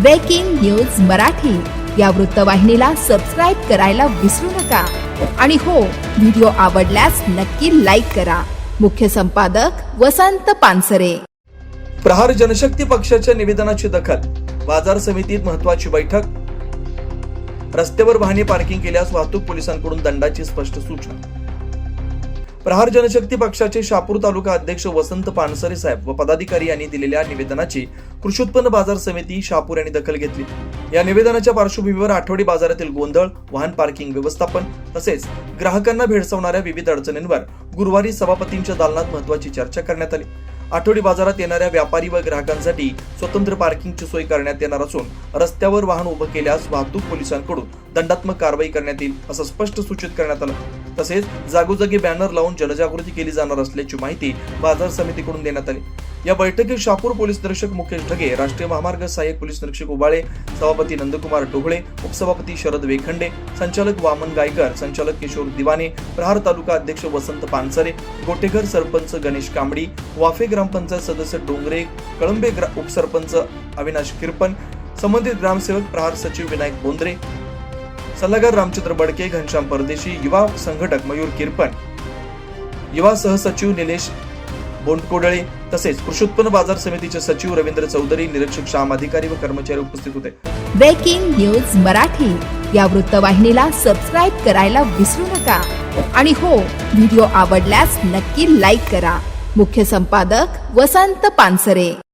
Breaking news Marathi या वृत्तवाहिनीला subscribe करायला विसरू नका. आणि हो व्हिडिओ आवडल्यास नक्की लाईक करा. मुख्य संपादक वसंत पानसरे. प्रहार जनशक्ती पक्षाच्या निवेदनाची दखल बाजार समितीत महत्वाची बैठक. रस्त्यावर वाहने पार्किंग केल्यास वाहतूक पोलिसांकडून दंडाची स्पष्ट सूचना. प्रहार जनशक्ती पक्षाचे शापूर तालुका अध्यक्ष वसंत पानसरे साहेब व पदाधिकारी यांनी दिलेल्या निवेदनाची कृषी उत्पन्न बाजार समिती शापूर यांनी दखल घेतली. या निवेदनाच्या पार्श्वभूमीवर आठवडी बाजारातील गोंधळ वाहन पार्किंग व्यवस्थापन तसेच ग्राहकांना भेडसावणाऱ्या विविध अडचणींवर गुरुवारी सभापतींच्या दालनात महत्वाची चर्चा करण्यात आली. आठवडी बाजारात येणाऱ्या व्यापारी व ग्राहकांसाठी स्वतंत्र पार्किंगची सोय करण्यात येणार असून रस्त्यावर वाहन उभं केल्यास वाहतूक पोलिसांकडून दंडात्मक कारवाई करण्यात येईल असं स्पष्ट सूचित करण्यात आलं. तसेच जागोजागी बॅनर लावून जनजागृती केली जाणार असल्याची माहिती बाजार समितीकडून देण्यात आली. या बैठकीत शापूर पोलीस निरीक्षक मुकेश ढगे राष्ट्रीय महामार्ग सहाय्यक पोलीस निरीक्षक उबाळे सभापती नंदकुमार टोहळे उपसभापती शरद वेखंडे संचालक वामन गायकर संचालक किशोर दिवाने प्रहार तालुका अध्यक्ष वसंत पानसरे गोटेघर सरपंच गणेश कांबडी वाफे ग्रामपंचायत सदस्य डोंगरे कळंबे ग्रा- उपसरपंच अविनाश किरपन संबंधित ग्रामसेवक प्रहार सचिव विनायक बोंद्रे सल्लागार रामचंद्र बडके घनश्याम परदेशी युवा संघटक मयूर किरपन युवा सहसचिव निलेश बोंडकोडळे तसेच कृषी उत्पन्न बाजार समितीचे सचिव रवींद्र चौधरी निरीक्षक श्याम अधिकारी व कर्मचारी उपस्थित होते. Breaking news Marathi. या वृत्तवाहिनीला सबस्क्राईब करायला विसरू नका. आणि हो व्हिडिओ आवडल्यास नक्की लाईक करा. मुख्य संपादक वसंत पानसरे.